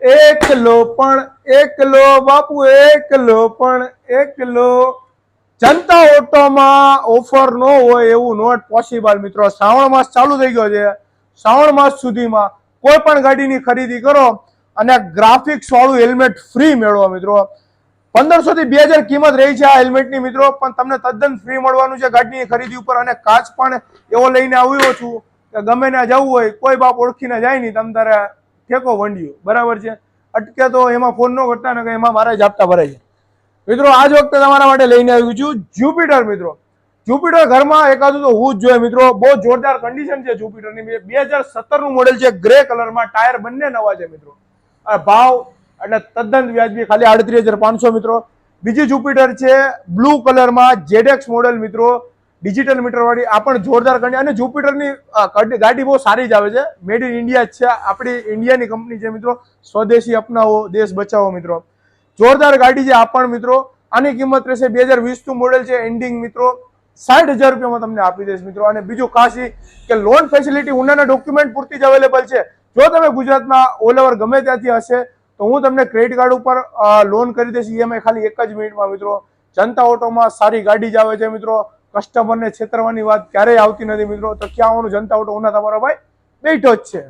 એકલો પણ એકલો, બાપુ એકલો પણ એકલો. જનતા ઓટોમાં ઓફર ન હોય એવું નોટ પોસિબલ મિત્રો. શ્રાવણ માસ ચાલુ થઈ ગયો છે. શ્રાવણ માસ સુધીમાં કોઈ પણ ગાડીની ખરીદી કરો અને ગ્રાફિક્સ વાળું હેલ્મેટ ફ્રી મેળવો મિત્રો. પંદરસો થી બે હજાર કિંમત રહી છે આ હેલ્મેટની મિત્રો, પણ તમને તદ્દન ફ્રી મળવાનું છે ગાડીની ખરીદી ઉપર અને કાચ પણ એવો લઈને આવ્યો છું કે ગમે ને જવું હોય, કોઈ બાપ ઓળખીને જાય નહીં તમ તારે. ઠેકો વંડ્યું. બરાબર છે? અટકે તો એમાં ફોન ન ઘટતા ને એમાં મારે આપતા ભરાય છે મિત્રો, આજ વખતે તમારા માટે લઈને આવ્યું છું જ્યુપિટર મિત્રો. જ્યુપિટર ઘરમાં એકાદું તો હું જ જોઈએ મિત્રો. બહુ જોરદાર કન્ડિશન છે જ્યુપિટરની બે હજાર સત્તરનું મોડેલ છે ગ્રે કલરમાં ટાયર બંને નવા છે, મિત્રો. ભાવ એટલે તદ્દન વ્યાજબી, ખાલી આડત્રીસ હજાર પાંચસો, મિત્રો. બીજી જ્યુપિટર છે બ્લુ કલરમાં જેડેક્સ મોડેલ મિત્રો. ડિજિટલ મીટર વાળી આ પણ જોરદાર કંડી અને જુપિટરની ગાડી ગાડી બહુ સારી જ આવે છે. મેડ ઇન ઇન્ડિયા જ છે. આપણી ઇન્ડિયાની કંપની છે મિત્રો. સ્વદેશી અપનાવો, દેશ બચાવો મિત્રો. જોરદાર ગાડી છે આ પણ મિત્રો. આની કિંમત રહેશે બે હજાર વીસનું મોડેલ છે એન્ડિંગ મિત્રો. સાઠ હજાર રૂપિયામાં તમને આપી દઈશ મિત્રો. અને બીજું ખાસ કે લોન ફેસિલિટી ઉનાના ડોક્યુમેન્ટ પૂરતી જ અવેલેબલ છે. જો તમે ગુજરાતમાં ઓલ ઓવર ગમે ત્યાંથી હશે, તો હું તમને ક્રેડિટ કાર્ડ ઉપર લોન કરી દઈશ. ઈએમઆઈ ખાલી એક જ મિનિટમાં મિત્રો. જનતા ઓટોમાં સારી ગાડી જ આવે છે મિત્રો. કસ્ટમરને છેતરવાની વાત ક્યારેય આવતી નથી મિત્રો. તો ક્યાં આવવાનું જનતા ઓટો? ઉના તમારો ભાઈ બેઠો જ છે.